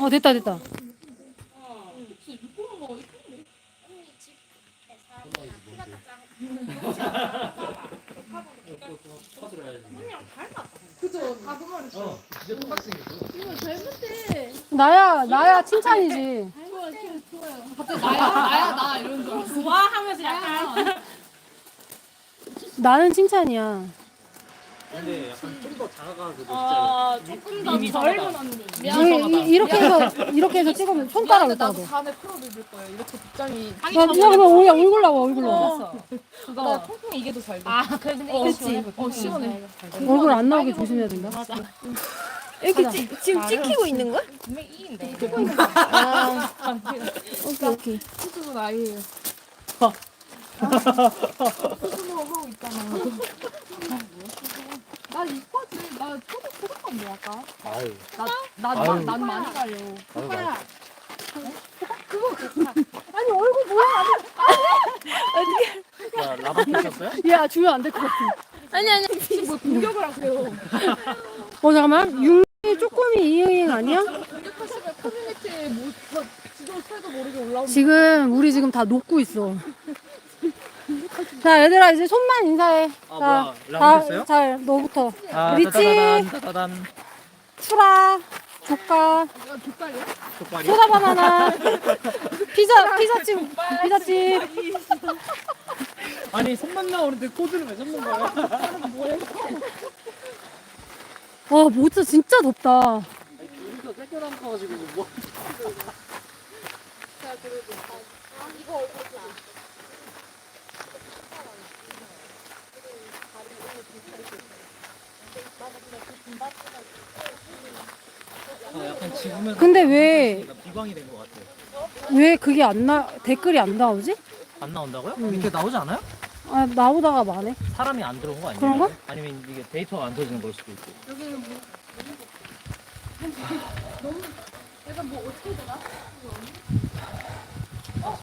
어 됐다 됐다. 나야 나야 칭찬이지. 와 하면서 약간 나는 칭찬이야. 근데 약간 좀 더 다가가서 어, 조금 더 젊은 언니. 이, 이, 이렇게 해서 이렇게 해서 찍으면 손가락 미안한데 있다 나도 너. 다음에 프로 입을 거야. 이렇게 복장이 아니, 나 저번에 그냥 얼굴 얼굴 나와 얼굴 나와. 어, 나 그거. 통통 이게 더잘 돼. 아, 그래 근데 이거 그치? 시원해. 어 시원해. 얼굴 안 나오게 조심해야 된다. 맞아. 이렇게 찍- 지금 찍히고 있는 거야? 분명 이인데. 아, 오케이 오케이. 수줍은 아이예요. 수줍어 하고 있잖아. 나 이뻐지. 나 초록 초록한데 약간. 아유 나난 아유. 난 많이 갈려. 아유 말 아니 얼굴 뭐야? 야 라바 폈었어요? 야 주면 안 될 것 같아. 아니 아니. 지금 뭐 공격을 하세요. 어 잠깐만 융이 쪼꼬미 이응이응 아니야? 공격하시면 커뮤니티에 뭐 저, 지도 새도 모르게 올라오는. 지금 우리 지금 다 녹고 있어. 자 얘들아 이제 손만 인사해. 아 자, 뭐야 폈어요? 자 너부터. 아 리치. 따다다단 따다단 추라, 조카, 아, 족발이야? 족발이 소다 바나나, 피자 피자집 피자집. 아니 손만 나오는데 코드를 왜 잡는 거야? 와 모짜 진짜 덥다. 여기서 뺏겨나가가지고 뭐 아, 약간 지금은 근데 왜왜 비광이 된 것 같아. 그게 안 나 댓글이 안 나오지? 안 나온다고요? 음. 밑에 나오지 않아요? 아 나오다가 마네. 사람이 안 들어온 거 아니에요? 그런가? 아니면 이게 데이터가 안 터지는 걸 수도 있고.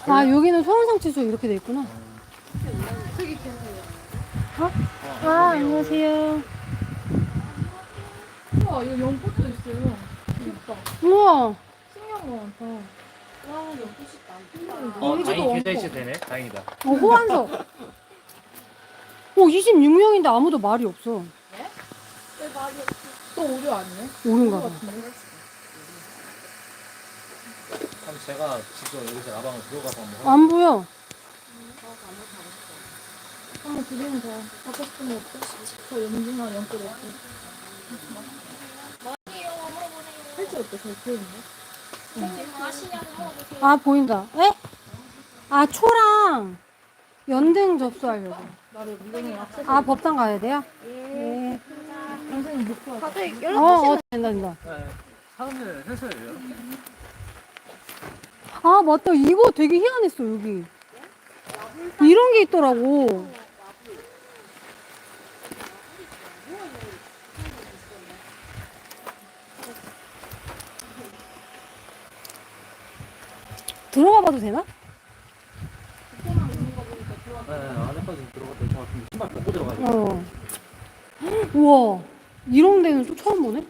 아 여기는 소원상 취소 이렇게 돼 있구나. 어? 아 안녕하세요. 우와 이거 연꽃도 있어요. 귀엽다. 우와. 신기한 거 많다. 와 연꽃 있다. 어, 다행히 계좌 원고. 이체 되네. 다행이다. 어 호환석. 어 26명인데 아무도 말이 없어. 또 오류 아니에요? 오른가 봐. 그럼 제가 직접 여기서 라방을 들어가서 한번 안 보여. 한번 드리면 더 받고 싶은 거 없어? 저 연준아 연꽃 없어. 팔찌 어때? 잘 보이는데? 아 보인다. 에? 아 초랑 연등 접수하려고. 나를 무등에 앞서 아 법당 가야 돼요? 네. 선생님 못 구하죠. 다들 어, 어 된다 된다. 네. 사람들 슬슬 아 맞다 이거 되게 희한했어 여기. 이런 게 있더라고. 들어가 봐도 되나? 어. 우와 이런 데는 또 처음 보네.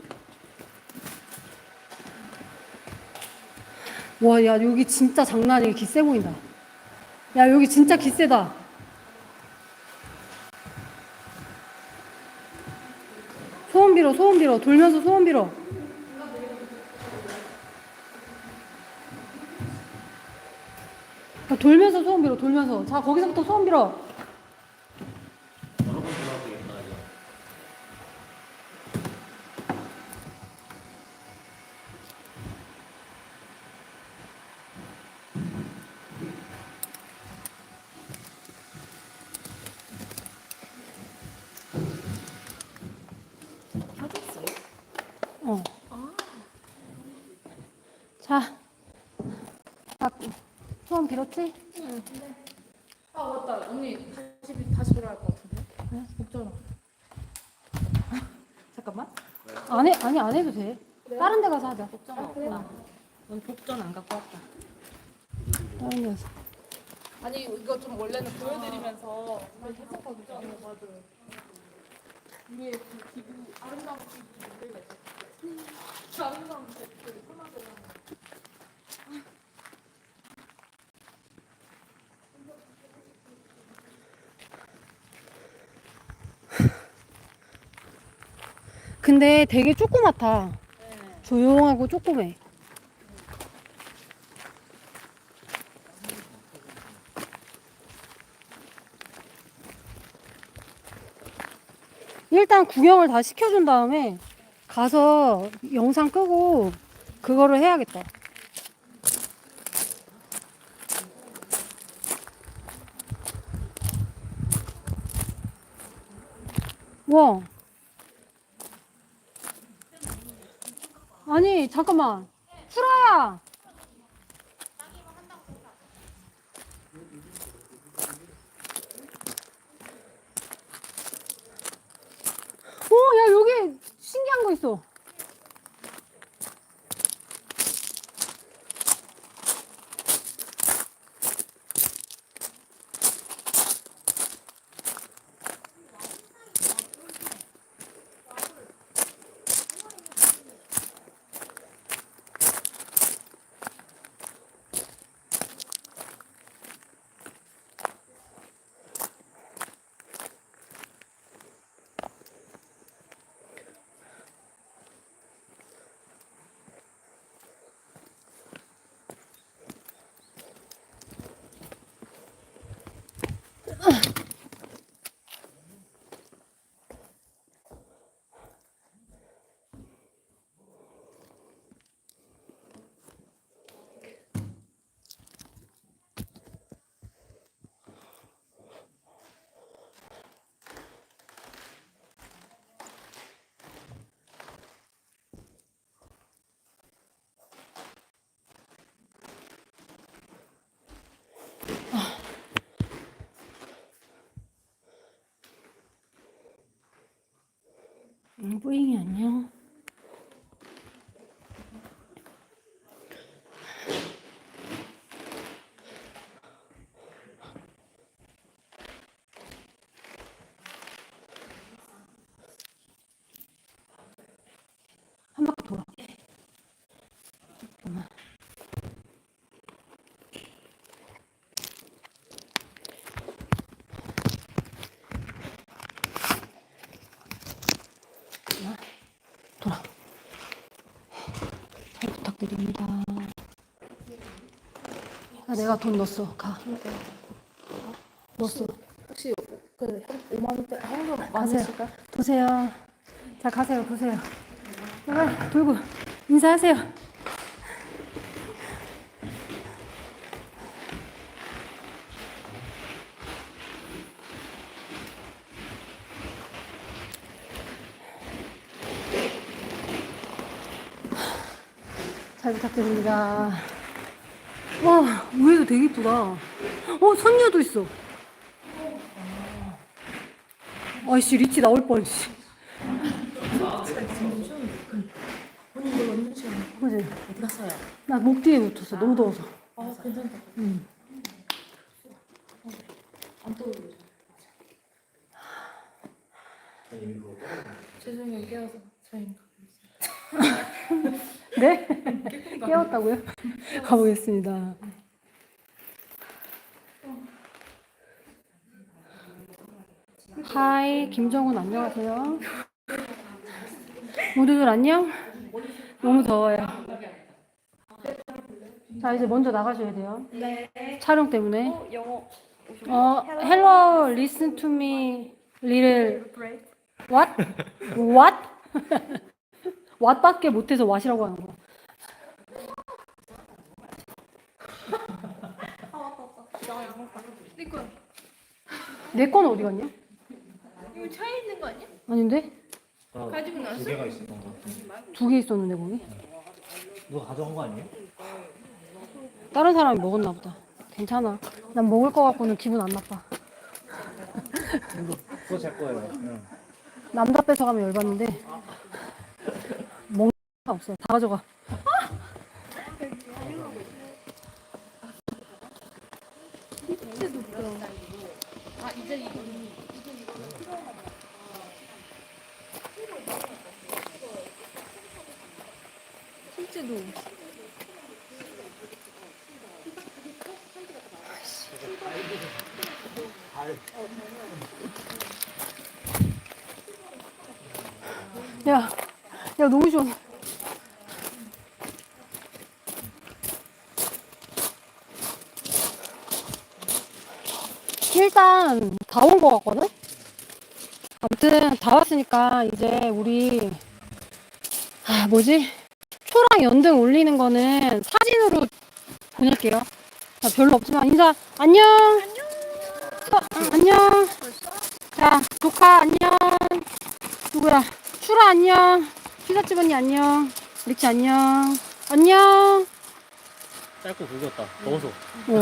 와, 야, 여기 진짜 장난 아니게 기세 보인다. 야, 여기 진짜 기세다. 소원 빌어, 소원 빌어. 돌면서 소원 빌어. 돌면서 소원 빌어, 돌면서. 자, 거기서부터 소원 빌어. 어. 자. 아, 소원 빌었지? 아 맞다 언니 다시 다시 돌아갈 것 같은데? 네? 없잖아. 잠깐만. 안 해, 아니, 안 해도 돼. 다른 데 가서 하자. 복전 없다. 넌 복전 안 갖고 왔다. 다른 데 가서. 아니 이거 좀 원래는 보여드리면서 했었거든요. 맞아요. 위에 그 기부 아름다운 기부 문제가 있었어요. 그 아름다운 그 편하게 근데 되게 조그맣다. 조용하고 조그매. 일단 구경을 다 시켜준 다음에 가서 영상 끄고 그거를 해야겠다. 와. 아니, 잠깐만. 수라야! 오, 야, 여기 신기한 거 있어. 응, 뿌잉이 안녕. 한 바퀴 돌아. 잠깐만. 돌아. 잘 부탁드립니다. 아, 내가 돈 넣었어. 가. 넣었어. 혹시 그 5만 원대 가세요. 많으실까요? 보세요. 자, 가세요. 빨리 돌고 인사하세요. 잘 부탁드립니다. 와, 위에도 되게 이쁘다. 어, 선녀도 있어. 아이씨, 리치 나올 뻔, 씨. 그지? 어디 갔어요? 나 목 뒤에 붙었어. 너무 더워서. 아 괜찮다. 응. 안 떠오르죠. 죄송해요 깨워서 저희 네? 깨웠다고요? 가보겠습니다. 하이, 김정훈 안녕하세요. 모두들 안녕? 너무 더워요. 자, 이제 먼저 나가셔야 돼요. 네. 촬영 때문에. 어, 영어. 어, hello, listen to me, little. What? What? What밖에 못해서 what이라고 하는 거야. 내건 어디 갔냐? 이거 차에 있는 거 아니야? 아닌데? 가지고 두 나왔어? 개가 있었던 것 같은데. 두 개 있었는데 거기? 누가 가져간 거 아니에요? 다른 사람이 먹었나 보다. 괜찮아. 난 먹을 거 갖고는 기분 안 나빠. 그거 제 거예요. 응. 남자 뺏어가면 열받는데 없어. 다 가져가. 야, 야, 너무 시원해. 일단 다 온 것 같거든? 아무튼 다 왔으니까 이제 우리 아 뭐지? 초랑 연등 올리는 거는 사진으로 보낼게요. 자, 별로 없지만 인사 안녕. 어, 응, 안녕. 자 조카 안녕. 누구야? 추라 안녕. 피자집 언니 안녕. 리치 안녕. 안녕. 짧고 굵었다. 더워서. 어.